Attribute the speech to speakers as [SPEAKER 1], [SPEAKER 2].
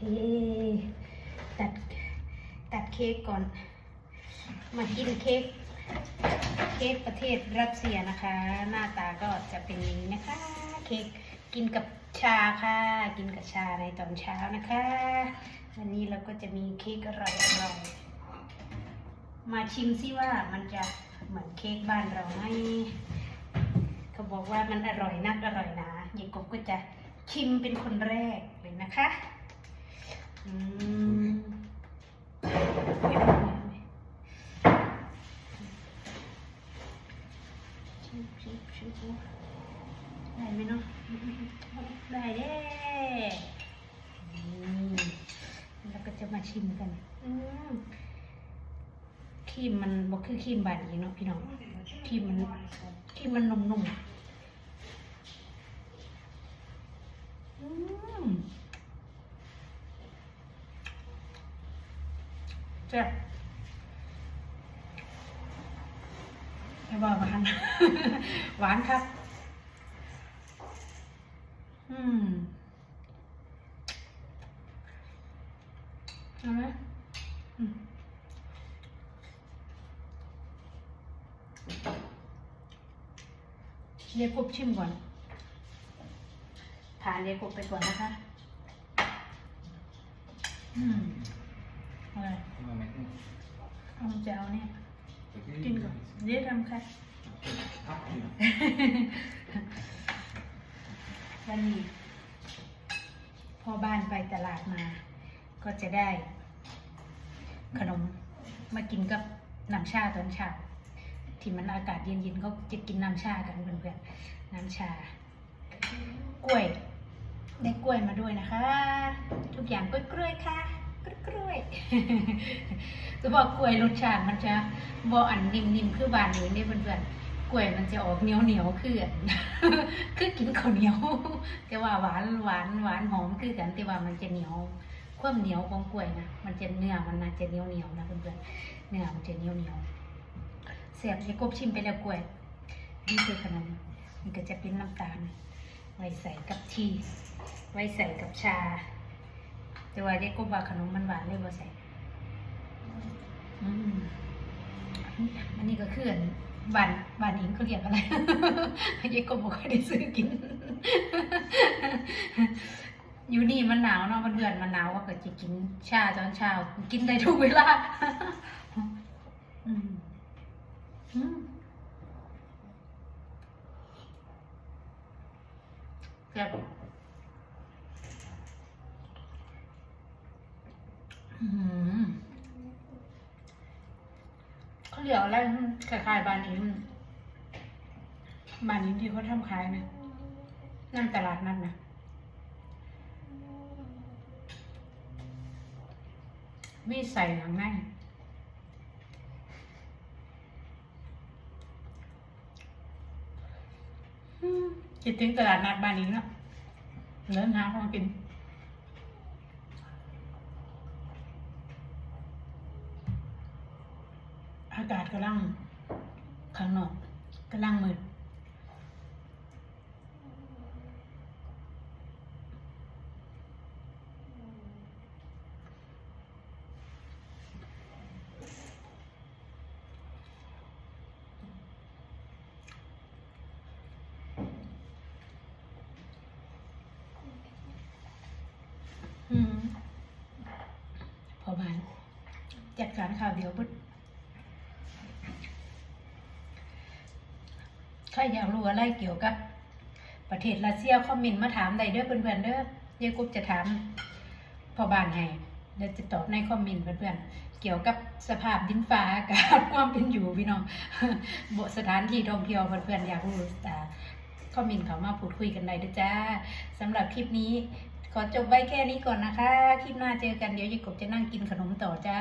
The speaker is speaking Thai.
[SPEAKER 1] เฮ้ตัดตัดเค้กก่อน มากินเค้กเค้กประเทศรัสเซียนะคะ หน้าตาก็จะเป็นอย่างนี้นะคะ เค้กกินกับชาค่ะ กินกับชาในตอนเช้านะคะวันนี้เราก็จะมีเค้กอร่อยอร่อยมาชิมซิว่ามันจะเหมือนเค้กบ้านเราไหมเขาบอกว่ามันอร่อยนักอร่อยนะยายกบก็จะชิมเป็นคนแรกเลยนะคะ ได้ไหมเนาะได้เด้อืมแล้วก็จะมาชิมกันครีมมันบอกคือครีมบานนี้เนาะพี่น้องครีมมันครีมมันนุ่มๆอืม แซ่บไม่บอกหวาน หวานครับอืมเอาไหมอืมเรียกกบชิมก่อนทานเรียกกบไปก่อนนะคะ อืมอะไร
[SPEAKER 2] Moment.
[SPEAKER 1] เอาจะเอาเนี่ย กินก่อนเรียกทำค่ะ
[SPEAKER 2] Tack.
[SPEAKER 1] วันนี้พ่อบ้านไปตลาดมา ก็จะได้ ขนมมากินกับน้ำชาตอนเช้าที่มันอากาศเย็นๆเขาจะกินน้ำชากันเพื่อนๆน้ำชากล้วย ได้กล้วยมาด้วยนะคะ ทุกอย่างกล้วยกล้วยๆค่ะ กล้วยๆจะบอกกล้วยรสชาติมันจะบออันนิ่มๆ คือบานนี้เนี่ยเพื่อนๆกล้วยมันจะออกเหนียวเหนียวๆคืออันคือกินข้าวเหนียว แต่ว่าหวานหวานหวานหอมคือกันแต่ว่ามันจะเหนียวความเหนียวของกล้วยนะมันจะเนื้อมันน่าจะเหนียวเหนียวนะเพื่อนๆเนื้อมันจะเหนียวเหนียวเสียบให้กบชิมไปแล้วกล้วยนี่คือขนมมันก็จะเป็นน้ำตาลไว้ใส่กับทีไว้ใส่กับชา แต่ว่าเด็กก็ว่าขนมมันหวานเลยบ่ใส่อืมอันนี้ก็คืออันบานบ้านเองเขาเรียกอะไรเด็กก็บอกค่อยได้ซื้อกิน อยู่นี่มันหนาวเนาะเพื่อนมันหนาวก็จะกินชาตอนเช้ากินได้ทุกเวลาอืมอืมแซ่บอืม เขาเรียกอะไรคล้ายๆบานนี้บานนี้ที่เขาทำขายนะนั่นตลาดนัดนะมีใส่หนังในอืมคิดถึงตลาดนัดบ้านนี้เนาะเดินหาของกิน อากาศกำลังข้างนอกกำลังมืดอืมพอบานจัดการข่าวเดียวปุ๊บ ใครอยากรู้อะไรเกี่ยวกับ ประเทศรัสเซียคอมเมนต์มาถามได้เด้อเพื่อนๆเด้อยายกุ๊บจะถามพอบ้านให้เดี๋ยวจะตอบในคอมเมนต์เพื่อนๆเกี่ยวกับสภาพดินฟ้าอากาศความเป็นอยู่พี่น้องบสถานที่ท่องเที่ยวเพื่อนๆอยากรู้อ่คอมเมนต์เขามาพูดคุยกันได้เด้อจ้าสำหรับคลิปนี้ ขอจบไว้แค่นี้ก่อนนะคะ คลิปหน้าเจอกันเดี๋ยวยายกบจะนั่งกินขนมต่อจ้า